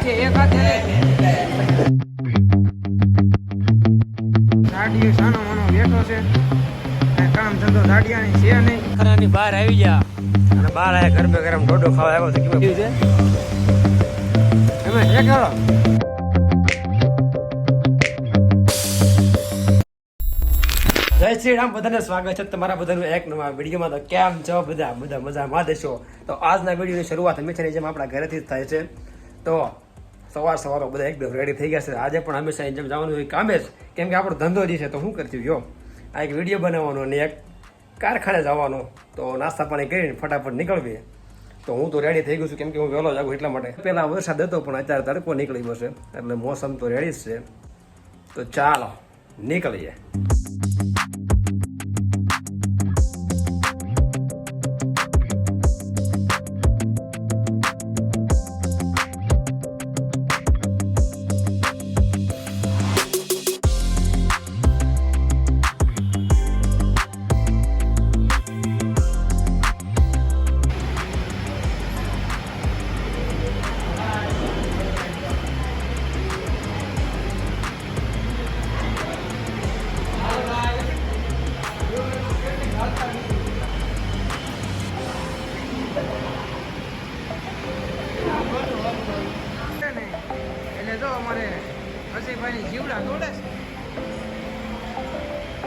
એક સાનો માનો બેઠો છે. કામ ધંધો દાડિયાની છે નહીં. ખરાની બહાર આવી જા અને બહાર આયા ગરમે ગરમ ડોડો ખાવા આવ્યો તો કેવું છે? એમાં છે કરો. જય શ્રી રામ બધાને સ્વાગત છે તમારા બધાનું એક નવા વિડીયોમાં. તો કેમ છો બધા? બધા મજામાં દેશો તો આજના વિડીયોની શરૂઆત હંમેશાની જેમ આપણા ઘરેથી જ થાય છે. તો સવાર સવારો બધા એકદમ રેડી થઈ ગયા છે. આજે પણ હંમેશા જેમ જવાનું હોય કામે જ. કેમ કે આપણો ધંધો જે છે તો શું કરતી જો. આ એક વીડિયો બનાવવાનો અને એક કારખાને જવાનો. તો નાસ્તા પાણી કરીને ફટાફટ નીકળવી. તો હું તો રેડી થઈ ગયો છું. કેમ કે હું વહેલો જાગું એટલા માટે. પહેલાં વરસાદ હતો, પણ અત્યારે તડકો નીકળી ગયો છે. એટલે મોસમ તો રેડી જ છે. તો ચાલો, નીકળીએ.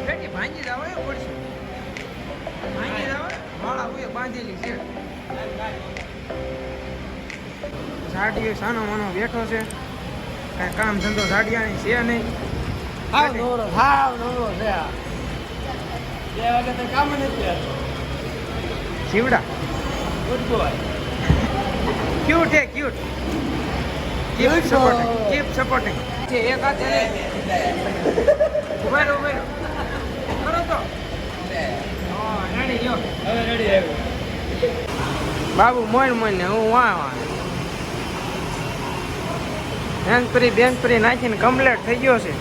બેટી ભાંજી જાવ એ પડશે. ભાંજી જાવ વાળા ઉએ બાંધેલી છે. સાડીઓ સાનો માનો બેઠો છે. કાંઈ કામ ધંધો સાડિયાની છે નહીં. હાવ નવરો હાવ નવરો છે આ. બે વાગે તો કામ નથી જીવડા. Good boy. ક્યુટ હે cute keep supporting. Keep supporting છે એક હાથે ઊભા રહો ઊભા કરો તો. રેડી ગયો હવે રેડી આવ્યો બાબુ મોન મોન ને હું વાહ વાહ બેનપરી બેનપરી નાખીને કમ્પ્લેટ થઈ ગયો છે.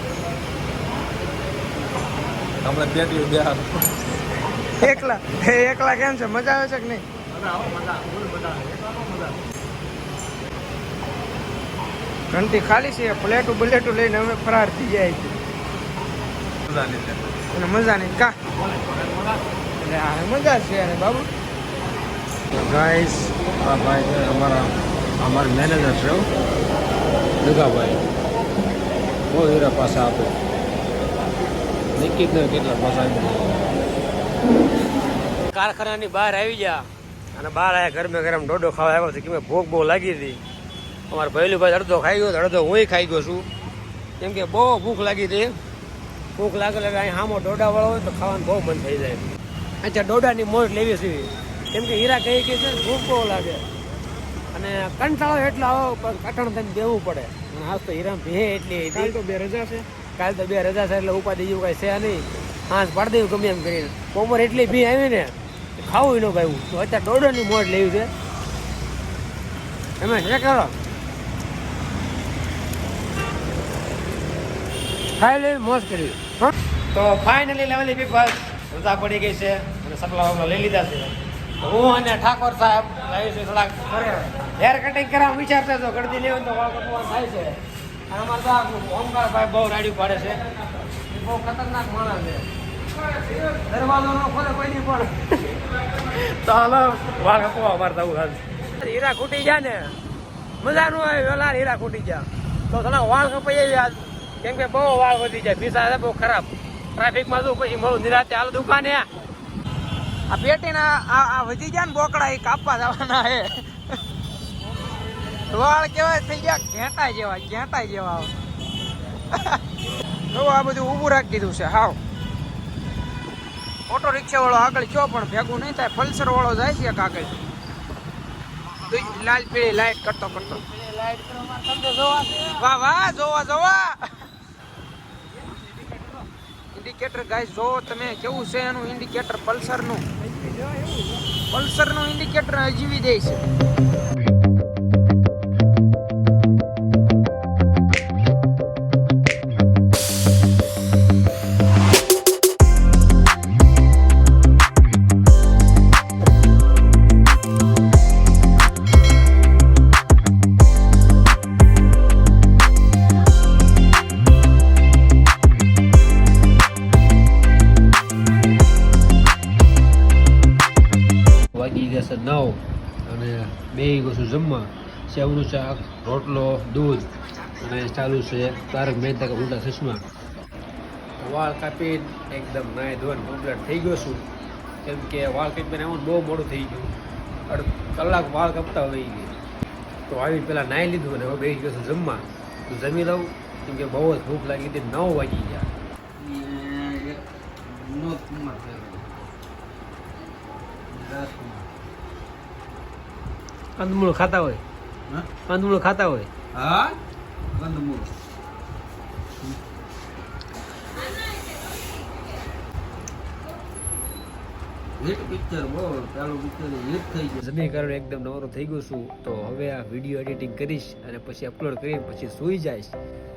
હમણાં બેટી બિહાર એકલા એકલા કેમ છે? મજા આવે છે કે નહીં? ઘંટી ખાલી છે પ્લેટું બલેટું લઈને અમે ફરાર થઈ જાય છે. અને મજા નહીં. કા? એટલે આ મજા છે યાર બાબુ. ગાઈસ આ ભાઈ છે અમારા અમારા મેનેજર છે દુગાભાઈ બહુ હીરા પાસા આપે. નિકિત ને કેટલા પાસા કારખાનાની બહાર આવી ગયા. અને બહાર આયા ગરમે ગરમ ડોડો ખાવા આવ્યો છે કેમ કે ભૂખ બહુ લાગી હતી. અમારા ભૈલું ભાઈ અડધો ખાઈ ગયો અડધો હું ખાઈ ગયો છું. કેમ કે બહુ ભૂખ લાગી હતી. ભૂખ લાગે એટલે અહીં હામો ડોડા વાળો હોય તો ખાવાનું બહુ મન થઈ જાય. અચ્છા ડોડાની મોજ લેવી છે. કેમ કે હીરા કહી કે છે ભૂખ બહુ લાગે. અને કંટાળો એટલો આવો પણ કઠણ થઈને દેવું પડે. હા તો હીરા ભે એટલી કાલ તો બે રજા છે. કાલ તો બે રજા છે એટલે ઉપાધિ જેવું કાંઈ છે નહીં. હાથ પાડી દેવું ગમે એમ કરીને. બપોર એટલી ભી આવી ને ખાવું ન ભાઈ તો અત્યારે દોડોની મોજ લેવી છે. એમાં છે ખાઈ લેવી મોજ કરી. તો ફાઇનલી લેવલી બસ રજા પડી ગઈ છે અને સપલા વપલા લઈ લીધા છે. હું અને ઠાકોર સાહેબ લાવી છે થોડાક હેર કટિંગ કરવા વિચારતા તો ગળદી લેવું તો વાળ કપવાનું થાય છે. અને અમારે તો આ ઓમકારભાઈ બહુ રાડ્યું પાડે છે. બહુ ખતરનાક માણસ છે. દરવાજો નો કોઈ નહીં પણ. તો હાલો, વાળ કપવા હું હાલ હીરા ખૂટી જાય ને. મજા નું આવે હીરા ખૂટી જાય તો થોડા વાળ કપાઈ જાય કેમ કે બહુ વાળ વધી જાય. ભીસા છે બહુ ખરાબ. ટ્રાફિકમાં શું પછી મળું? નિરાતે હાલ દુકાને. આ પેટીના આ આ વધી ગયા ને બોકડા એ કાપવા જવાના હે વાળ કેવા થઈ ગયા? ઘેટા જેવા ઘેટા જેવા. તો આ બધું ઊભું રાખી દીધું છે. હાવ. ઓટો રિક્ષા વાળો આગળ ચો પણ ભેગું નહીં થાય. પલ્સર વાળો જાય છે આગળ. લાલ પીળી લાઈટ કરતો કરતો. વાહ વાહ જોવા જોવા. ઇન્ડિકેટર ગાઈસ જો તમે કેવું છે એનું ઇન્ડિકેટર પલ્સરનું પલ્સરનું ઇન્ડિકેટર જીવી દે છે. નવ. અને બે ગયો છું જમવા. સેવનું શાક, રોટલો, દૂધ. અને ચાલુ છે તારક મહેતા કે ઉલ્ટા ચશ્મા. વાળ કાપી એકદમ નાય ધોઈને કમ્પ્લીટ થઈ ગયો છું. કેમ કે વાળ કાપીને આવું બહુ મોડું થઈ ગયું. અડ કલાક વાળ કાપતા હોય ગઈ તો આવી પહેલાં નાહી લીધું અને હવે બેસી ગયો છું જમવા. તો જમી લઉં. કેમ કે બહુ જ ભૂખ લાગી હતી નવ વાગી ગયા. એક કંદમૂળ ખાતા હોય. હા? કંદમૂળ ખાતા હોય. હા? કંદમૂળ. હિટ પિક્ચર બહુ પેલું પિક્ચર હિટ થઈ ગયું. જમી કારણે એકદમ નવરો થઈ ગયો છું. તો હવે આ વીડિયો એડિટિંગ કરીશ અને પછી અપલોડ કરી પછી સૂઈ જઈશ.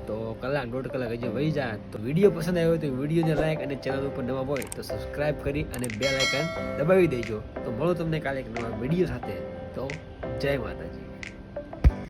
તો કલાક દોઢ કલાક હજી વહી જાય. તો વીડિયો પસંદ આવ્યો તો વિડીયોને લાઈક અને ચેનલ ઉપર નવા હોય તો સબસ્ક્રાઈબ કરી અને બે લાઇકન દબાવી દેજો. તો મળો તમને કાલે એક નવા વીડિયો સાથે. તો જય માતાજી.